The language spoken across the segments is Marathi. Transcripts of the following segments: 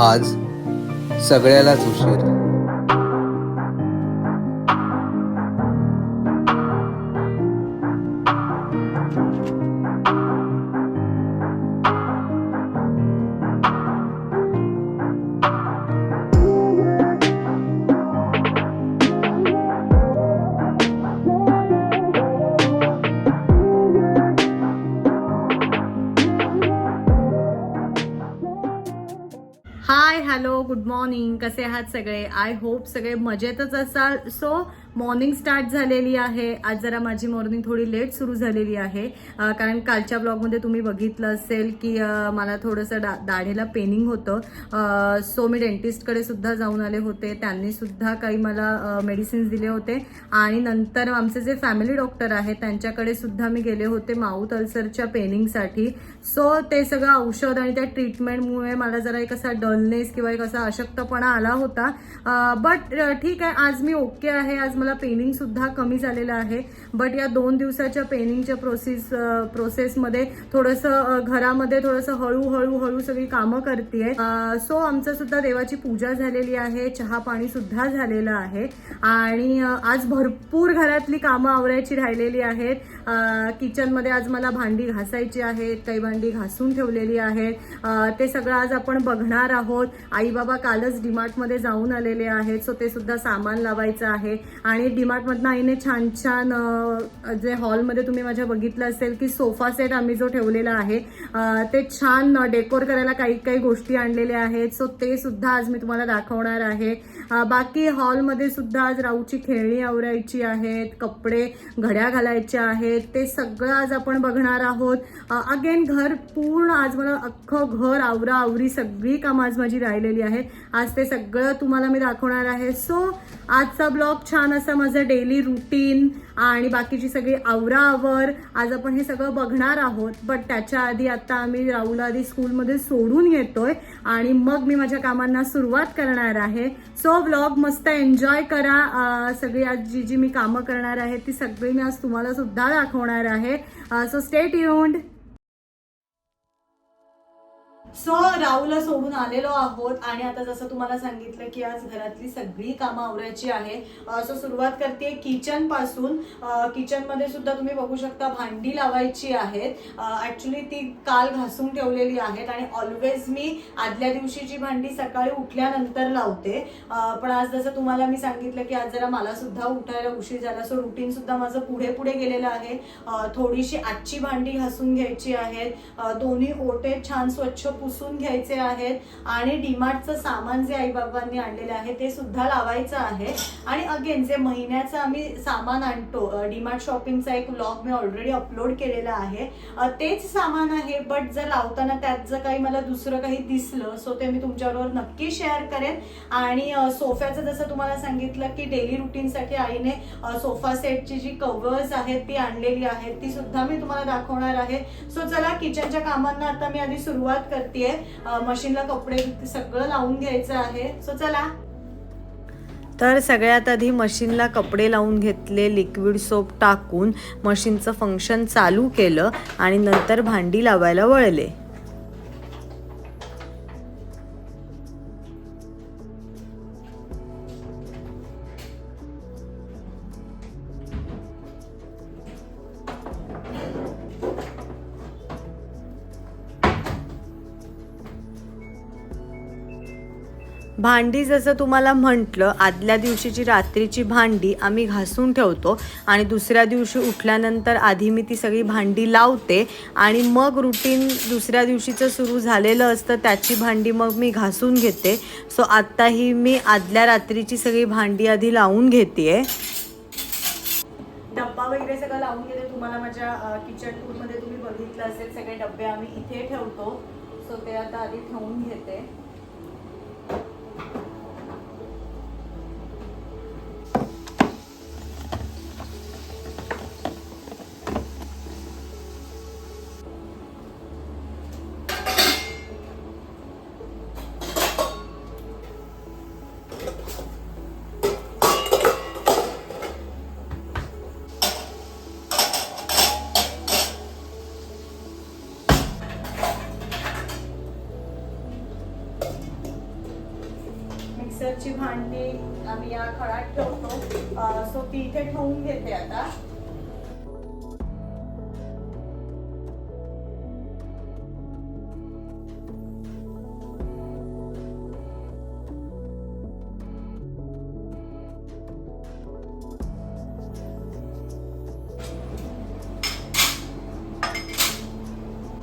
आज सगळ्यालाच उशीर. आहात सगळे. आय होप सगळे मजेतच असाल. सो मॉर्निंग स्टार्ट झालेली आहे. आज जरा माझी मॉर्निंग थोडी लेट सुरू झालेली आहे. कारण कालच्या ब्लॉगमध्ये तुम्ही बघितलं असेल की मला थोडंसं डा दाढेला पेनिंग होतं. सो मी डेंटिस्टकडे सुद्धा जाऊन आले होते. त्यांनी सुद्धा काही मला मेडिसिन्स दिले होते. आणि नंतर आमचे जे फॅमिली डॉक्टर आहेत त्यांच्याकडे सुद्धा मी गेले होते माउथ अल्सरच्या पेनिंगसाठी सो ते सगळं औषध आणि त्या ट्रीटमेंटमुळे मला जरा एक असा डलनेस किंवा एक असा अशक्तपणा आला होता. बट ठीक आहे. आज मी ओके आहे. आज मला पेनिंग सुद्धा कमी झालेलं आहे. बट या दोन दिवसाच्या पेनिंगच्या प्रोसेस प्रोसेसमध्ये थोडंसं घरामध्ये थोडंसं हळूहळू हळू सगळी कामं करते सो आमचं सुद्धा देवाची पूजा झालेली आहे चहा पाणी सुद्धा झालेलं आहे. आणि आज भरपूर घरातली कामं आवरायची राहिलेली आहेत. किचनमध्ये आज मला भांडी घासायची आहेत काही भांडी घासून ठेवलेली आहेत. ते सगळं आज आपण बघणार आहोत. आई बाबा कालच डिमार्टमध्ये जाऊन आलेले आहेत सो ते सुद्धा सामान लावायचं आहे. आणि आणि डीमार्टमधनं आईने छान छान जे हॉलमध्ये तुम्ही माझ्या बघितलं असेल की सोफा सेट आम्ही जो ठेवलेला आहे ते छान डेकोर करायला काही काही गोष्टी आणलेल्या आहेत. सो ते सुद्धा आज मी तुम्हाला दाखवणार आहे. बाकी हॉलमध्ये सुद्धा आज राऊची खेळणी आवरायची आहेत कपडे घड्या घालायच्या आहेत ते सगळं आज आपण बघणार आहोत. अगेन घर पूर्ण आज मला अख्खं घर आवरा आवरी सगळी कामं आज माझी राहिलेली आहे आज ते सगळं तुम्हाला मी दाखवणार आहे. सो आजचा ब्लॉग छान असा माझं डेली रुटीन आणि बाकीची सगळी आवराआवर आज आपण हे सगळं बघणार आहोत बट त्याच्या आधी आता आम्ही राहुल आधी स्कूलमध्ये सोडून येतोय आणि मग मी माझ्या कामांना सुरुवात करणार आहे. सो व्लॉग मस्त एन्जॉय करा. सगळी आज जी जी मी कामं करणार आहे ती सगळी मी आज तुम्हाला सुद्धा दाखवणार आहे. सो स्टेट ट्यून्ड सो राहुलला सोडून आलेलो आहोत. आणि आता जसं तुम्हाला सांगितलं की आज घरातली सगळी कामं आवरायची आहे. सो सुरुवात करते किचनपासून. किचनमध्ये सुद्धा तुम्ही बघू शकता भांडी लावायची आहेत. ऍक्च्युली ती काल घासून ठेवलेली आहेत आणि ऑलवेज मी आदल्या दिवशीची भांडी सकाळी उठल्यानंतर लावते. पण आज जसं तुम्हाला मी सांगितलं की आज जरा मला सुद्धा उठायला उशीर झाला. सो रुटीन सुद्धा माझं पुढे पुढे गेलेलं आहे. थोडीशी आजची भांडी घासून घ्यायची आहेत. दोन्ही ओटे छान स्वच्छ पुसून घ्यायचे आहेत आणि डीमार्टचं सामान जे आई बाबांनी आणलेलं आहे ते सुद्धा लावायचं आहे. आणि अगेन जे महिन्याचं आम्ही सामान आणतो डीमार्ट शॉपिंगचा एक व्लॉग मी ऑलरेडी अपलोड केलेला आहे. तेच सामान आहे बट जर लावताना त्यात जर काही मला दुसरं काही दिसलं सो ते मी तुमच्याबरोबर नक्की शेअर करेन. आणि सोफ्याचं जसं तुम्हाला सांगितलं की डेली रुटीनसाठी आईने सोफा सेटची जी कव्हर्स आहेत ती आणलेली आहेत ती सुद्धा मी तुम्हाला दाखवणार आहे. सो चला किचनच्या कामांना आता मी आधी सुरुवात करते. मशीनला कपडे सगळं लावून घ्यायचं आहे. सो चला. तर सगळ्यात आधी मशीनला कपडे लावून घेतले लिक्विड सोप टाकून मशीनचं फंक्शन चालू केलं आणि नंतर भांडी लावायला वळले. भांडी जसं तुम्हाला म्हटलं आदल्या दिवशीची रात्रीची भांडी आम्ही घासून ठेवतो आणि दुसऱ्या दिवशी उठल्यानंतर आधी मी ती सगळी भांडी लावते आणि मग रुटीन दुसऱ्या दिवशीचं सुरू झालेलं असतं त्याची भांडी मग मी घासून घेते. सो आत्ताही मी आदल्या रात्रीची सगळी भांडी आधी लावून घेते डब्बा वगैरे सगळं लावून घेते. तुम्हाला माझ्या किचन टूरमध्ये तुम्ही बघितलं असेल सगळे डब्बे आम्ही इथे ठेवतो. सो ते आता आधी ठेवून घेते. कलरची भांडी आम्ही या खळात ठेवतो. सो ती इथे ठेवून घेते आता.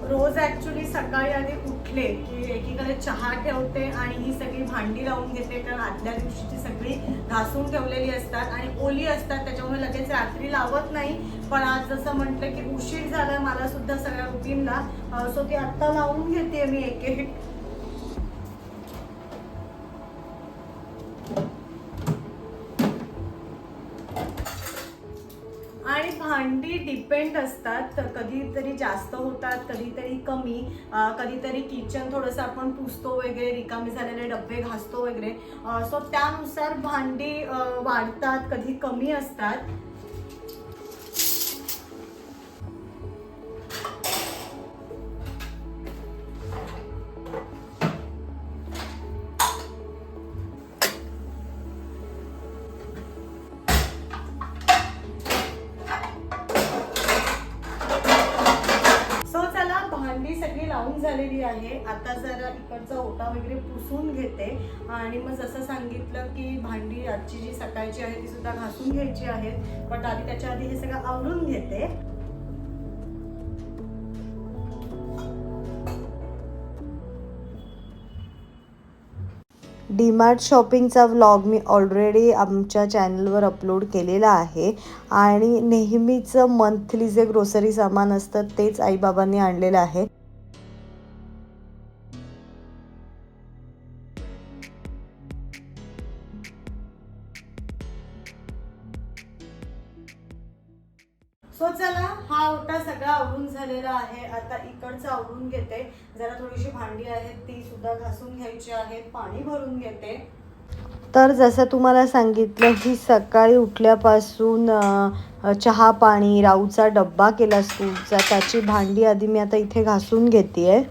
रोज ऍक्च्युली सकाळी आधी उठले की एकीकडे चहा ठेवते आणि ही सगळी भांडी लावून घेते. कारण आदल्या दिवशीची सगळी घासून ठेवलेली असतात आणि ओली असतात त्याच्यामुळे लगेच रात्री लावत नाही. पण आज जसं म्हटलं की उशीर झाला मला सुद्धा सगळ्या रुटीनला सो ती आत्ता लावून घेते मी एक एक आणि भांडी डिपेंड असतात. कधीतरी जास्त होतात कधीतरी कमी. कधीतरी किचन थोडंसं आपण पुसतो वगैरे रिकामे झालेले डबे घासतो वगैरे. सो त्यानुसार भांडी वाढतात कधी कमी असतात. आजची जी सकाळची आहे ती सुद्धा घासून घ्यायची आहे. बट आधी त्याच्या आधी हे सगळं आवरून घेते. डीमार्ट शॉपिंगचा व्लॉग मी ऑलरेडी आमच्या चॅनलवर अपलोड केलेला आहे. आणि नेहमीचं मंथली जे ग्रोसरी सामान असतं तेच आईबाबांनी आणलेलं आहे. घासून घेते. जरा थोडीशी भांडी आहेत ती सुद्धा घासून घ्यायची आहेत पाणी भरून घेते. तर जसं तुम्हाला सांगितलं की सकाळी उठल्यापासून चहा पाणी राऊचा डब्बा केला स्कूलचा त्याची भांडी आधी मी आता इथे घासून घेते आहे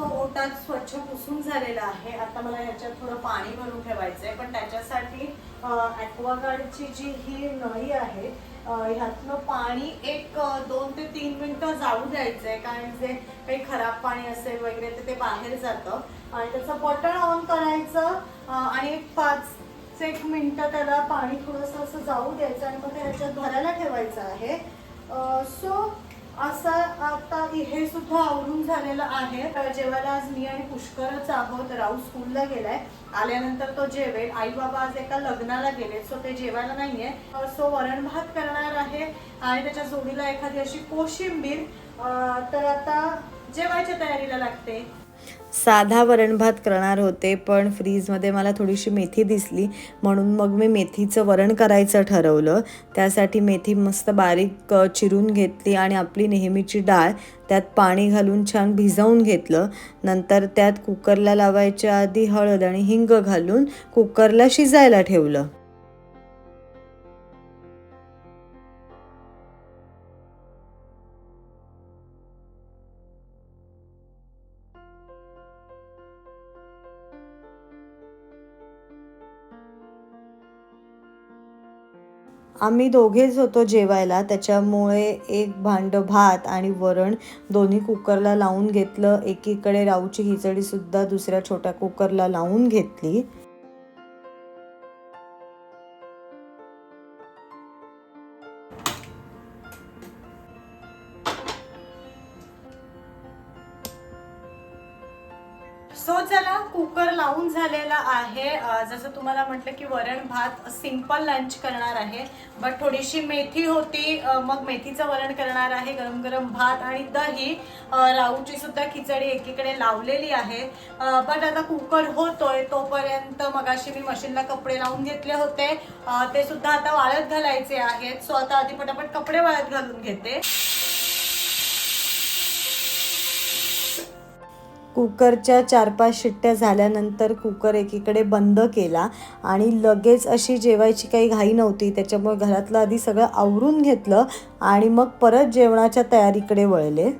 तो ओटात स्वच्छ पुसून झालेला आहे. आता मला ह्याच्यात थोडं पाणी भरून ठेवायचं आहे पण त्याच्यासाठी ॲक्वागार्डची जी ही नळी आहे ह्यातलं पाणी एक दोन ते तीन मिनटं जाऊ द्यायचं आहे कारण जे काही खराब पाणी असेल वगैरे ते ते बाहेर जातं. आणि त्याचं बटन ऑन करायचं आणि एक पाच एक मिनटं त्याला पाणी थोडंसं असं जाऊ द्यायचं आणि मग ते ह्याच्यात भरायला ठेवायचं आहे. सो असं आता हे सुद्धा आवरून झालेलं आहे. तर जेवायला आज मी आणि पुष्करच आहोत. राऊ स्कूलला गेलाय. आल्यानंतर तो जेवेल. आई बाबा आज एका लग्नाला गेले सो ते जेवायला नाहीये. सो वरण भात करणार आहे आणि त्याच्या जोडीला एखादी अशी कोशिंबीर. तर आता जेवायच्या तयारीला लागते. साधा वरण भात करणार होते पण फ्रीजमध्ये मला थोडीशी मेथी दिसली. म्हणून मग मी मेथीचं वरण करायचं ठरवलं. त्यासाठी मेथी मस्त बारीक चिरून घेतली आणि आपली नेहमीची डाळ त्यात पाणी घालून छान भिजवून घेतलं. नंतर त्यात कुकरला लावायच्या आधी हळद आणि हिंग घालून कुकरला शिजायला ठेवलं. आम्ही दोघेच होतो जेवायला त्याच्यामुळे एक भांडं भात आणि वरण दोन्ही कुकरला लावून घेतलं. एकीकडे राऊची खिचडीसुद्धा दुसऱ्या छोट्या कुकरला लावून घेतली. जसं तुम्हाला म्हटलं की वरण भात सिंपल लंच करणार आहे बट थोडीशी मेथी होती मग मेथीचं वरण करणार आहे गरम गरम भात आणि दही राहूची सुद्धा खिचडी एकीकडे लावलेली आहे. बट आता कुकर होतोय तोपर्यंत मगाशी मी मशीनला कपडे लावून घेतले होते. ते सुद्धा आता वाळत घालायचे आहेत. सो आता आधी पटापट कपडे वाळत घालून घेते. कुकरच्या चार पाच शिट्ट्या झाल्यानंतर कुकर एकीकडे बंद केला आणि लगेच अशी जेवायची काही घाई नव्हती. त्याच्यामुळे घरातलं आधी सगळं आवरून घेतलं आणि मग परत जेवणाच्या तयारीकडे वळले.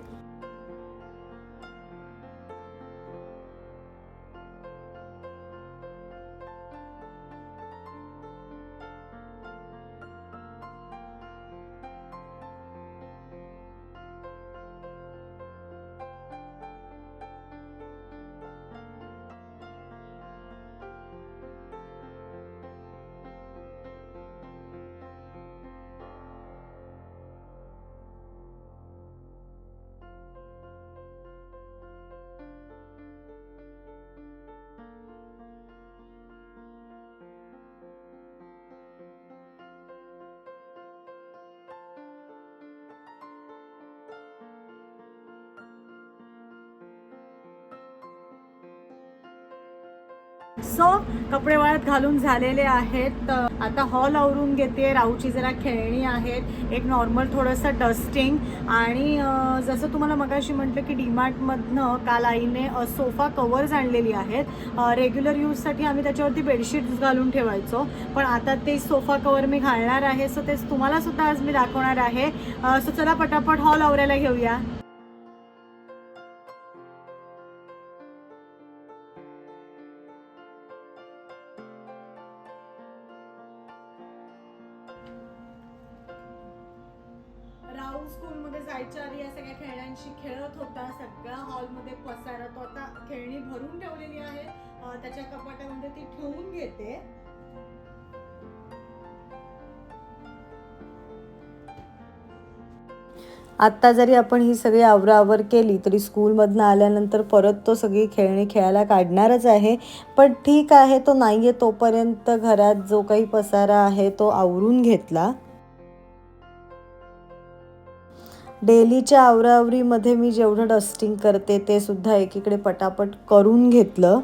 सो कपडे वाळत घालून झालेले आहेत. आता हॉल आवरून घेते. राऊची जरा खेळणी आहेत. एक नॉर्मल थोडंसं डस्टिंग आणि जसं तुम्हाला मगाशी म्हटलं की डीमार्टमधनं काल आईने सोफा कवर्स आणलेली आहेत. रेग्युलर यूजसाठी आम्ही त्याच्यावरती बेडशीट्स घालून ठेवायचो. पण आता ते सोफा कवर मी घालणार आहे. सो तेच तुम्हाला सुद्धा आज मी दाखवणार आहे. सो चला पटापट हॉल आवरायला घेऊया. त्याच्या कपाटामध्ये ती ठेवून घेते. आत्ता जरी आपण ही सगळी आवराआवर केली तरी स्कूलमधनं आल्यानंतर परत तो सगळी खेळणी खेळायला काढणारच आहे. पण ठीक आहे तो नाही आहे तोपर्यंत घरात जो काही पसारा आहे तो आवरून घेतला. डेलीच्या आवराआवरीमध्ये मी जेवढं डस्टिंग करते ते सुद्धा एकीकडे पटापट करून घेतलं.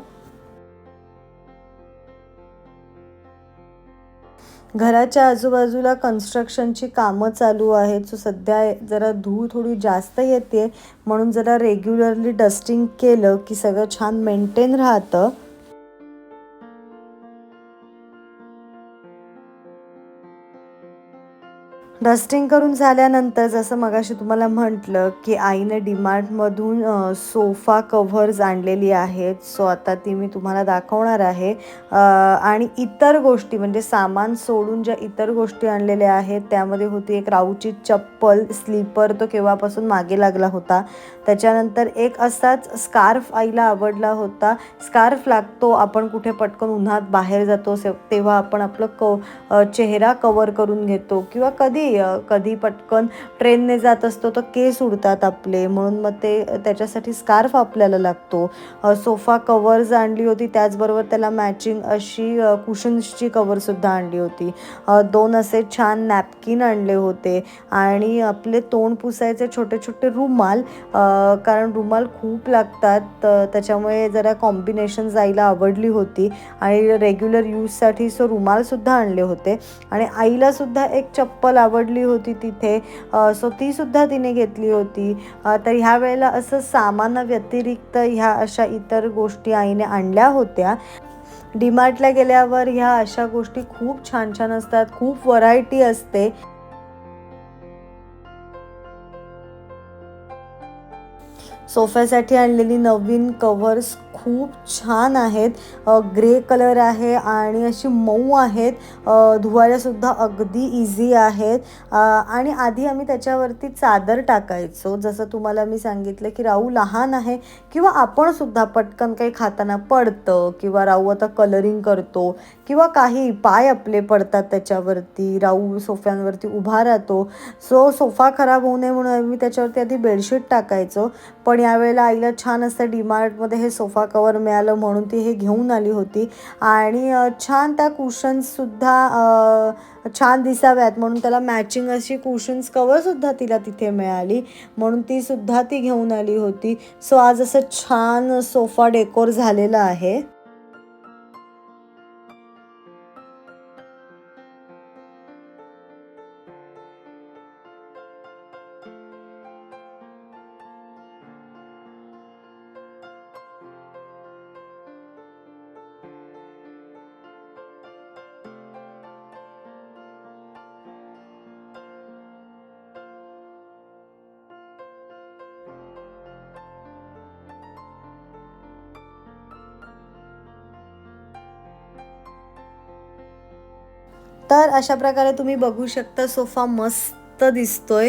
घराच्या आजूबाजूला कन्स्ट्रक्शनची कामं चालू आहेत. सो सध्या जरा धूळ थोडी जास्त येते. म्हणून जरा रेग्युलरली डस्टिंग केलं की सगळं छान मेंटेन राहतं. डस्टिंग करून झाल्यानंतर जसं मगाशी तुम्हाला म्हटलं की आईने डीमार्टमधून सोफा कव्हर्स आणलेली आहेत. सो आता ती मी तुम्हाला दाखवणार आहे. आणि इतर गोष्टी म्हणजे सामान सोडून ज्या इतर गोष्टी आणलेल्या आहेत त्यामध्ये होती एक राऊची चप्पल स्लीपर तो केव्हापासून मागे लागला होता. त्याच्यानंतर एक असाच स्कार्फ आईला आवडला होता. स्कार्फ लागतो आपण कुठे पटकन उन्हात बाहेर जातो से- तेव्हा आपण आपलं क चेहरा कवर करून घेतो. किंवा कधी अ, कधी पटकन ट्रेनने जात असतो तर केस उडतात आपले. म्हणून मग ते त्याच्यासाठी स्कार्फ आपल्याला लागतो. सोफा कवर्स आणली होती त्याचबरोबर त्याला मॅचिंग अशी कुशन्सची कवरसुद्धा आणली होती. दोन असे छान नॅपकिन आणले होते. आणि आपले तोंड पुसायचे छोटे छोटे रुमाल. कारण रुमाल खूप लागतात त्याच्यामुळे जरा कॉम्बिनेशन जायला आवडली होती. आणि रेग्युलर यूजसाठी सो रुमालसुद्धा आणले होते. आणि आईलासुद्धा एक चप्पल आवडली होती तिथे. सो तीसुद्धा तिने घेतली होती. तर ह्या वेळेला असं सामानाव्यतिरिक्त ह्या अशा इतर गोष्टी आईने आणल्या होत्या. डीमार्टला गेल्यावर ह्या अशा गोष्टी खूप छान छान असतात खूप व्हरायटी असते. सोफ्यासाठी आणलेली नवीन कव्हर्स खूप छान आहेत. ग्रे कलर आहे आणि अशी मऊ आहेत. धुवायलासुद्धा अगदी इझी आहेत. आणि आधी आम्ही त्याच्यावरती चादर टाकायचो. जसं तुम्हाला मी सांगितलं की राहू लहान आहे किंवा आपणसुद्धा पटकन काही खाताना पडतं किंवा राहू आता कलरिंग करतो किंवा काही पाय आपले पडतात त्याच्यावरती राहू सोफ्यांवरती उभा राहतो. सो सोफा खराब होऊ नये म्हणून आम्ही त्याच्यावरती आधी बेडशीट टाकायचो. पण यावेळेला आईला छान असतं डीमार्टमध्ये हे सोफा कवर मिळालं म्हणून ती हे घेऊन आली होती. आणि छान त्या कुशन्ससुद्धा छान दिसाव्यात. म्हणून त्याला मॅचिंग अशी कुशन्स कवरसुद्धा तिला तिथे मिळाली. म्हणून तीसुद्धा ती घेऊन आली होती. सो आज असं छान सोफा डेकोर झालेला आहे. तर अशा प्रकारे तुम्ही बघू शकता सोफा मस्त दिसतोय.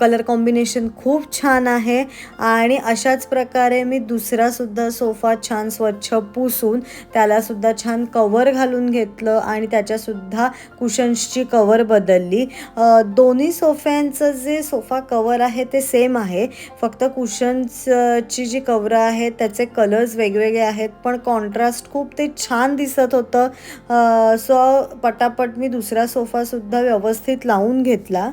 कलर कॉम्बिनेशन खूप छान आहे. आणि अशाच प्रकारे मी दुसरासुद्धा सोफा छान स्वच्छ पुसून त्यालासुद्धा छान कवर घालून घेतलं आणि त्याच्यासुद्धा कुशन्सची कवर बदलली. दोन्ही सोफ्यांचं जे सोफा कवर आहे ते सेम आहे. फक्त कुशन्सची जी कवरं आहेत त्याचे कलर्स वेगवेगळे आहेत पण कॉन्ट्रास्ट खूप ते छान दिसत होतं. सो पटापट मी दुसरा सोफासुद्धा व्यवस्थित लावून घेतला.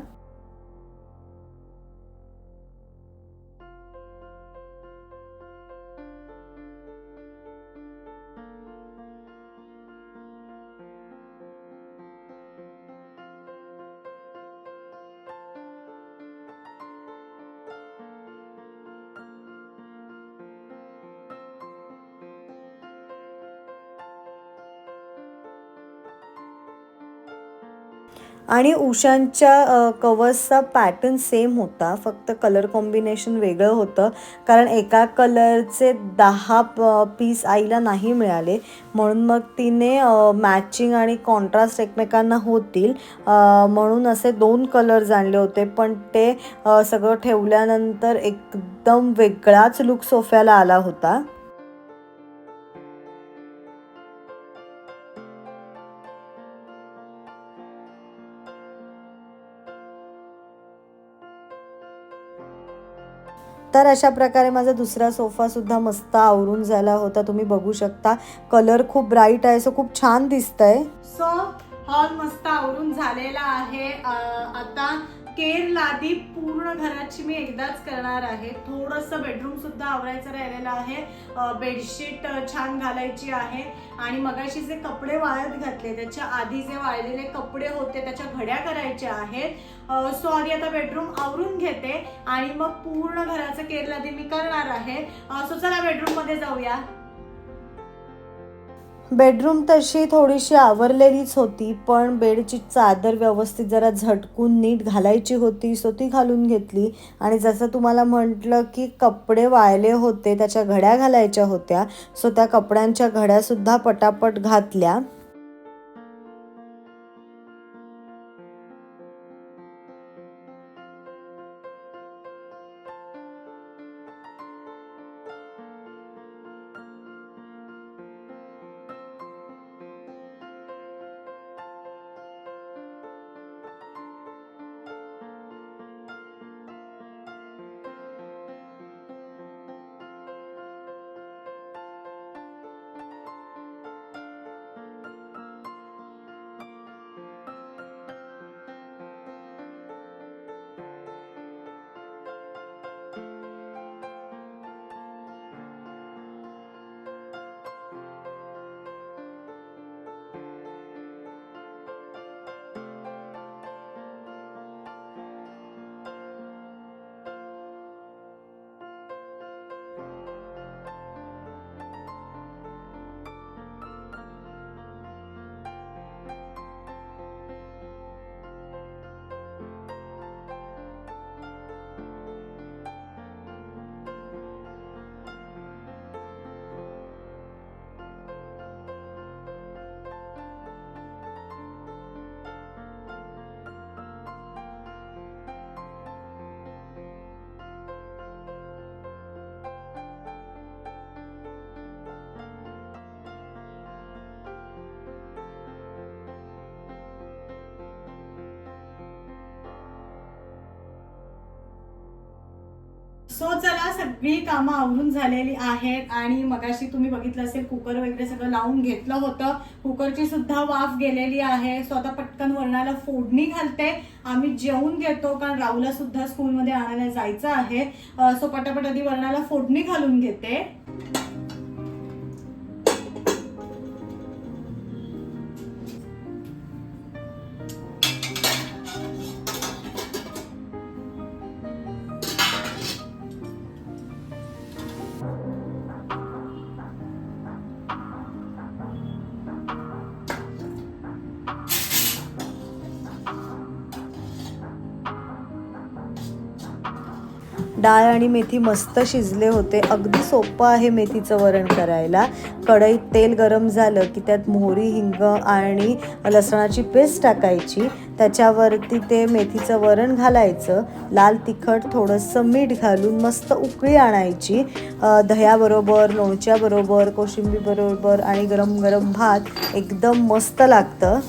आणि उषांच्या कवर्सचा पॅटर्न सेम होता. फक्त कलर कॉम्बिनेशन वेगळं होतं. कारण एका कलरचे दहा पीस आईला नाही मिळाले. म्हणून मग तिने मॅचिंग आणि कॉन्ट्रास्ट एकमेकांना होतील. म्हणून असे दोन कलर्स आणले होते. पण ते सगळं ठेवल्यानंतर एकदम वेगळाच लुक सोफ्याला आला होता. तर अशा प्रकारे माझा दुसरा सोफासुद्धा मस्त आवरून झाला होता. तुम्ही बघू शकता. कलर खूप ब्राईट आहे सो खूप छान दिसतंय. सो हॉल मस्त आवरून झालेला आहे. आता केर लादी पूर्ण घराची मी एकदाच करणार आहे. थोडंसं बेडरूम सुद्धा आवरायचं राहिलेलं आहे. बेडशीट छान घालायची आहे. आणि मगाशी जे कपडे वाळत घातले त्याच्या आधी जे वाळलेले कपडे होते त्याच्या घड्या करायच्या आहेत. सो आधी आता बेडरूम आवरून घेते. आणि मग पूर्ण घराचं केर लादी मी करणार आहे. सो चला बेडरूममध्ये जाऊया. बेडरूम तशी थोडीशी आवरलेलीच होती पण बेडची चादर व्यवस्थित जरा झटकून नीट घालायची होती सो ती घालून घेतली. आणि जसं तुम्हाला म्हटलं की कपडे वाळले होते त्याच्या घड्या घालायच्या होत्या सो त्या कपड्यांच्या घड्यासुद्धा पटापट घातल्या. सो चला सगळी कामं आवरून झालेली आहेत आणि मगाशी तुम्ही बघितलं असेल कुकर वगैरे सगळं लावून घेतलं होतं. कुकरची सुद्धा वाफ गेलेली आहे. सो आता पटकन वरणाला फोडणी घालते. आम्ही जेवून घेतो कारण राहुला सुद्धा स्कूलमध्ये आणायला जायचं आहे. Uh, सो पटापट आधी वरणाला फोडणी घालून घेते. डाळ आणि मेथी मस्त शिजले होते. अगदी सोपं आहे मेथीचं वरण करायला. कढईत तेल गरम झालं की त्यात मोहरी हिंग आणि लसणाची पेस्ट टाकायची. त्याच्यावरती ते मेथीचं वरण घालायचं. लाल तिखट थोडंसं मीठ घालून मस्त उकळी आणायची. दह्याबरोबर लोणच्याबरोबर कोशिंबीबरोबर आणि गरम गरम भात एकदम मस्त लागतं.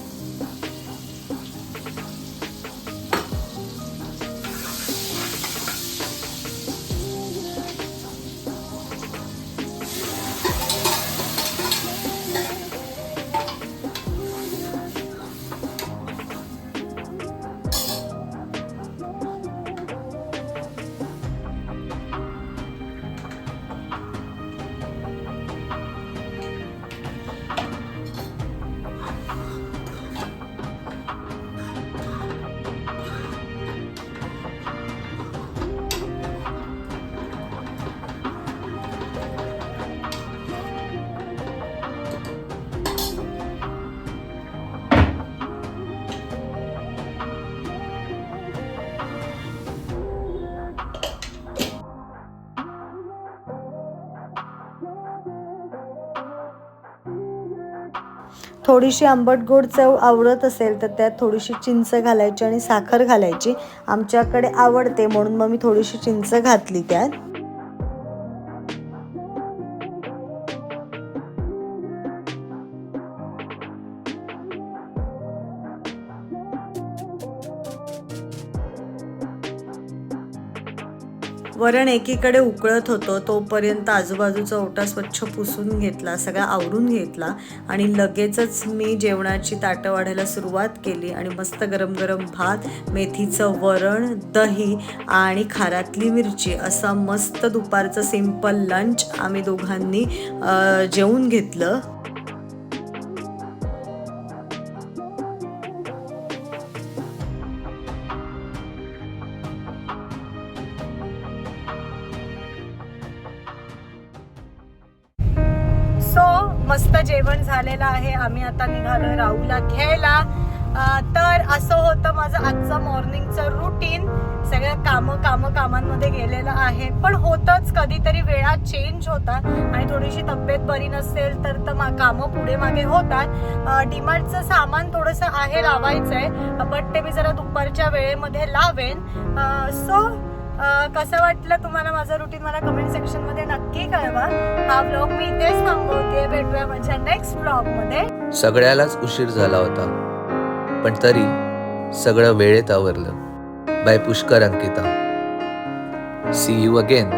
थोडीशी आंबट गोड चव आवडत असेल तर त्यात थोडीशी चिंच घालायची आणि साखर घालायची. आमच्याकडे आवडते म्हणून मग मी थोडीशी चिंच घातली त्यात. वरण एकीकडे उकळत होतं तोपर्यंत आजूबाजूचा ओटा स्वच्छ पुसून घेतला सगळा आवरून घेतला आणि लगेचच मी जेवणाची ताटं वाढायला सुरुवात केली आणि मस्त गरम गरम भात मेथीचं वरण दही आणि खारातली मिरची असा मस्त दुपारचं सिंपल लंच आम्ही दोघांनी जेवून घेतलं. झालेला आहे. आम्ही आता निघालोय राहूला घ्यायला. तर असं होतं माझं आजचं मॉर्निंगचं रुटीन सगळ्या कामं कामं कामांमध्ये गेलेलं आहे. पण होतंच कधीतरी वेळा चेंज होतात. आणि थोडीशी तब्येत बरी नसेल तर तर मा- कामं पुढे मागे होतात. डिमार्टचं सामान थोडंसं आहे लावायचंय. बट ते मी जरा दुपारच्या वेळेमध्ये लावेन. सो कसं वाटलं तुम्हाला माझं रुटीन मला कमेंट सेक्शनमध्ये नक्की कळवा. हा ब्लॉग मी इथेच थांबवते. भेटूया माझ्या नेक्स्ट ब्लॉगमध्ये. सगळ्यालाच उशीर झाला होता. पण तरी सगळं वेळेत आवरलं. Bye Pushkar Ankita. See you again